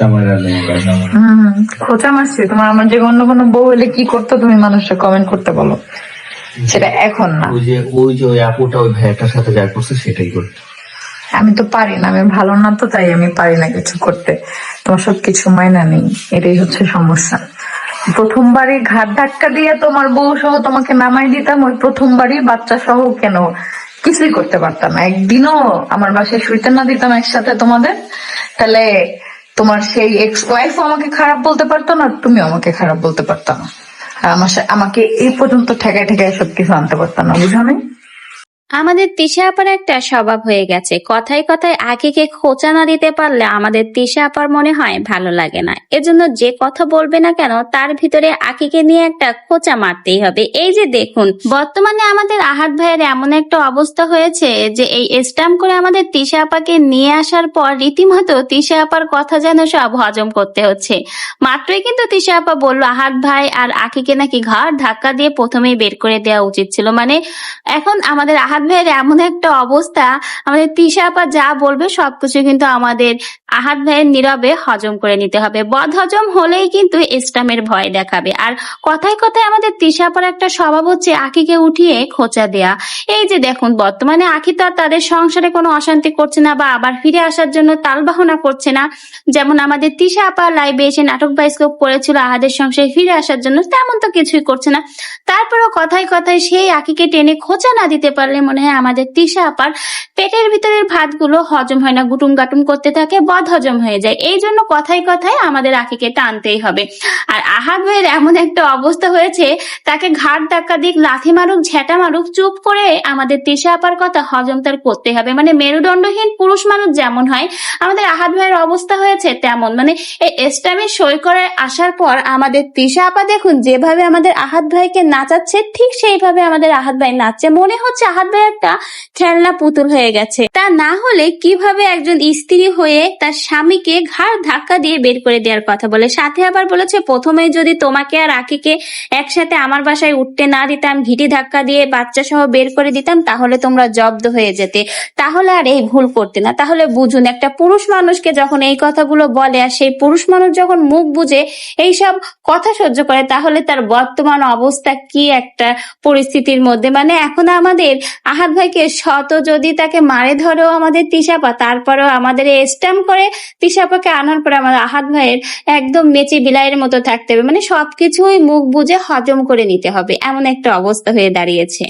খোঁচা মারা নেই কথা আমার। হম খোঁচা মারছি। তোমার আমার যে অন্য কোনো বউ হলে কি করতো তুমি মানুষকে কমেন্ট করতে বলো। সেটা এখন না। ওই যে ওই যে ওই আপুটা ওই ভাইয়াটার সাথে যা করছে সেটাই করতো। আমি তো পারি না আমি ভালো না তো তাই আমি পারি না কিছু করতে। তোমার সব কিছু মাইনা নেই এটাই হচ্ছে সমস্যা। প্রথমবারই ঘাট ধাক্কা দিয়ে তোমার বউ সহ তোমাকে নামাই দিতাম ওই প্রথমবারই বাচ্চা সহ কেন? কিছুই করতে পারতাম একদিনও আমার বাসায় শুইতে না দিতাম একসাথে তোমাদের। তাহলে তোমার সেই এক্স ওয়াইফ আমাকে খারাপ বলতে পারতো না তুমি আমাকে খারাপ বলতে পারতো না। আমার আমাকে এই পর্যন্ত ঠেকায় ঠেকায় সবকিছু আনতে পারতো না, বুঝো আমাদের তিশা আপার একটা স্বভাব হয়ে গেছে। কথায় কথায় আখিকে খোঁচা না দিতে পারলে আমাদের তিশা আপার মনে হয় ভালো লাগে না। এজন্য যে কথা বলবে না কেন, তার ভিতরে আখিকে নিয়ে একটা খোঁচা মারতেই হবে। এই যে দেখুন, বর্তমানে আমাদের আহাত ভাইয়ের এমন একটা অবস্থা হয়েছে যে এই স্ট্যাম্প করে আমাদের তিশা আপাকে নিয়ে আসার পর রীতিমতো তিশা আপার কথা যেন সব হজম করতে হচ্ছে। মাত্রই কিন্তু তিশা আপা বলল, আহাত ভাই আর আখিকে নাকি ঘর ধাক্কা দিয়ে প্রথমেই বের করে দেওয়া উচিত ছিল। মানে এখন আমাদের আহাত ভাইয়ের এমন একটা অবস্থা, আমাদের তিশা আপা যা বলবে সবকিছু কিন্তু আমাদের আহাত ভাইয়ের নীরবে হজম করে নিতে হবে। বদ হজম হলেই কিন্তু ইসলামের ভয় দেখাবে। আর কথায় কথায় আমাদের তিশা আপার একটা স্বভাব হচ্ছে আখিকে উঠিয়ে খোঁচা দেয়া। এই যে দেখুন, বর্তমানে আখি তো আর তাদের সংসারে কোনো অশান্তি করছে না বা আবার ফিরে আসার জন্য তালবাহনা করছে না। যেমন আমাদের তিশা আপা লাইভে এসে নাটক বাইস্কোপ করেছিল আহাদের সংসারে ফিরে আসার জন্য, তেমন তো কিছুই করছে না। তারপরও কথায় কথায় সেই আকিকে টেনে খোঁচা না দিতে পারলে মনে হয় আমাদের তিশা আপার পেটের ভিতরের ভাতগুলো হজম হয় না, গুটুম গাটুম করতে থাকে বদ হজম হয়ে যায়। এই জন্য কথায় কথায় আমাদের আকিকে টানতেই হবে। আর আহাদ ভাইয়ের এমন একটা অবস্থা হয়েছে, তাকে ঘাট ধাক্কা দিক, লাথি মারুক, ঝেঁটা মারুক, চুপ করে আমাদের তিশা আপার কথা হজম তার করতে হবে। মানে মেরুদণ্ডহীন পুরুষ মানুষ যেমন হয়, আমাদের আহাদ ভাইয়ের অবস্থা হয়েছে তেমন। মানে এই এস্টামে সই করে আসার পর আমাদের তৃষা আপা দেখুন, যেভাবে আমাদের আহাদ ভাইকে নাচাচ্ছে, ঠিক সেইভাবে আমাদের আহাদ ভাই নাচছে। মনে হচ্ছে আহাদ ভাই একটা খেলনা পুতুল হয়ে গেছে। তা না হলে কীভাবে একজন স্ত্রী হয়ে তার স্বামীকে ঘাড় ধাক্কা দিয়ে বের করে দেওয়ার কথা বলে? সাথে আবার বলেছে প্রথমে যদি তোমাকে আর আকিকে একসাথে আমার বাসায় উঠতে না দিতাম, ঘিটি ধাক্কা দিয়ে বাচ্চা সহ বের করে দিতাম, তাহলে তোমরা জব্দ হয়ে যেতে। তাহলে আর এই ভুল করতে না। তাহলে বুঝুন, একটা পুরুষ মানুষকে যখন এই কথাগুলো বলে, আর সেই পুরুষ মানুষ যখন মুখ বুঝে এইসব কথা সহ্য করে, তাহলে তার বর্তমান অবস্থা কি একটা পরিস্থিতির মধ্যে? মানে এখন আমাদের আহাত ভাইকে শত যদি তাকে মারে ধরেও আমাদের তিসাপা তারপরেও আমাদের স্ট্যাম্প করে তিসাপাকে আনার পরে আমাদের আহাত ভাইয়ের একদম মেচে বিলাইয়ের মতো থাকতে হবে। মানে সবকিছুই মুখ বুঝে হজম করে নিতে হবে, এমন একটা অবস্থা হয়ে দাঁড়িয়েছে।